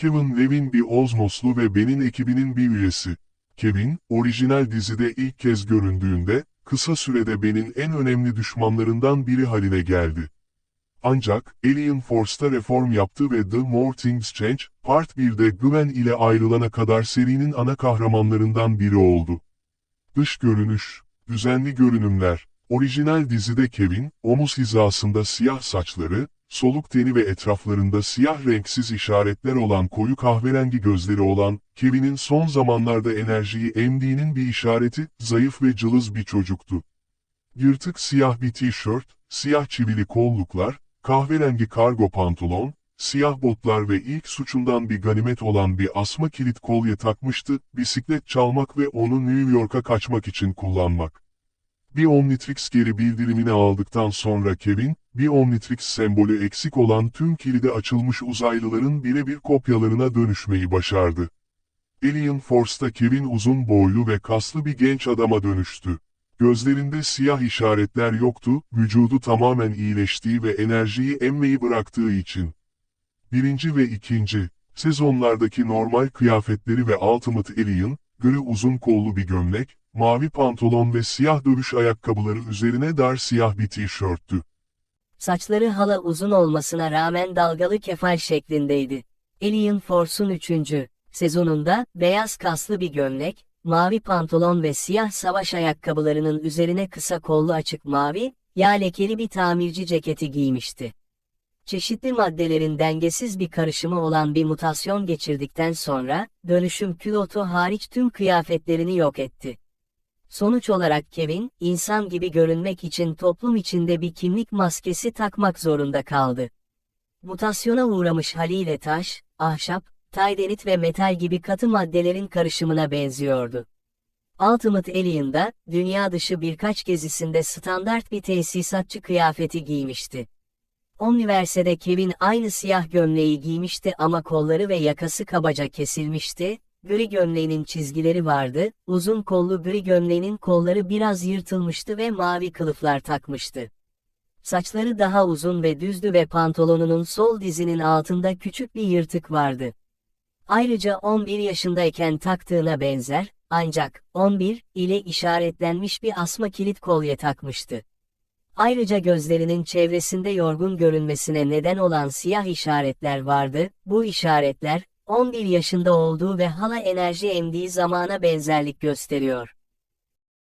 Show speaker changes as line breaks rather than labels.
Kevin Levin bir Ozmoslu ve Ben'in ekibinin bir üyesi. Kevin, orijinal dizide ilk kez göründüğünde, kısa sürede Ben'in en önemli düşmanlarından biri haline geldi. Ancak, Alien Force'ta reform yaptı ve The More Things Change, Part 1'de Gwen ile ayrılana kadar serinin ana kahramanlarından biri oldu. Dış görünüş, düzenli görünümler, orijinal dizide Kevin, omuz hizasında siyah saçları, soluk teni ve etraflarında siyah renksiz işaretler olan koyu kahverengi gözleri olan, Kevin'in son zamanlarda enerjiyi emdiğinin bir işareti, zayıf ve cılız bir çocuktu. Yırtık siyah bir tişört, siyah çivili kolluklar, kahverengi kargo pantolon, siyah botlar ve ilk suçundan bir ganimet olan bir asma kilit kolye takmıştı, bisiklet çalmak ve onu New York'a kaçmak için kullanmak. Bir Omnitrix geri bildirimini aldıktan sonra Kevin, bir Omnitrix sembolü eksik olan tüm kilidi açılmış uzaylıların birebir kopyalarına dönüşmeyi başardı. Alien Force'ta Kevin uzun boylu ve kaslı bir genç adama dönüştü. Gözlerinde siyah işaretler yoktu, vücudu tamamen iyileştiği ve enerjiyi emmeyi bıraktığı için. Birinci ve ikinci, sezonlardaki normal kıyafetleri ve Ultimate Alien, gri uzun kollu bir gömlek, mavi pantolon ve siyah dövüş ayakkabıları üzerine dar siyah bir tişörttü.
Saçları hala uzun olmasına rağmen dalgalı kefal şeklindeydi. Alien Force'un 3. sezonunda beyaz kaslı bir gömlek, mavi pantolon ve siyah savaş ayakkabılarının üzerine kısa kollu açık mavi, yağ lekeli bir tamirci ceketi giymişti. Çeşitli maddelerin dengesiz bir karışımı olan bir mutasyon geçirdikten sonra, dönüşüm pilotu hariç tüm kıyafetlerini yok etti. Sonuç olarak Kevin, insan gibi görünmek için toplum içinde bir kimlik maskesi takmak zorunda kaldı. Mutasyona uğramış haliyle taş, ahşap, taydenit ve metal gibi katı maddelerin karışımına benziyordu. Ultimate Alien'da, dünya dışı birkaç gezisinde standart bir tesisatçı kıyafeti giymişti. Omniverse'de Kevin aynı siyah gömleği giymişti ama kolları ve yakası kabaca kesilmişti, gri gömleğinin çizgileri vardı, uzun kollu gri gömleğinin kolları biraz yırtılmıştı ve mavi kılıflar takmıştı. Saçları daha uzun ve düzdü ve pantolonunun sol dizinin altında küçük bir yırtık vardı. Ayrıca 11 yaşındayken taktığına benzer, ancak 11 ile işaretlenmiş bir asma kilit kolye takmıştı. Ayrıca gözlerinin çevresinde yorgun görünmesine neden olan siyah işaretler vardı, bu işaretler, 11 yaşında olduğu ve hala enerji emdiği zamana benzerlik gösteriyor.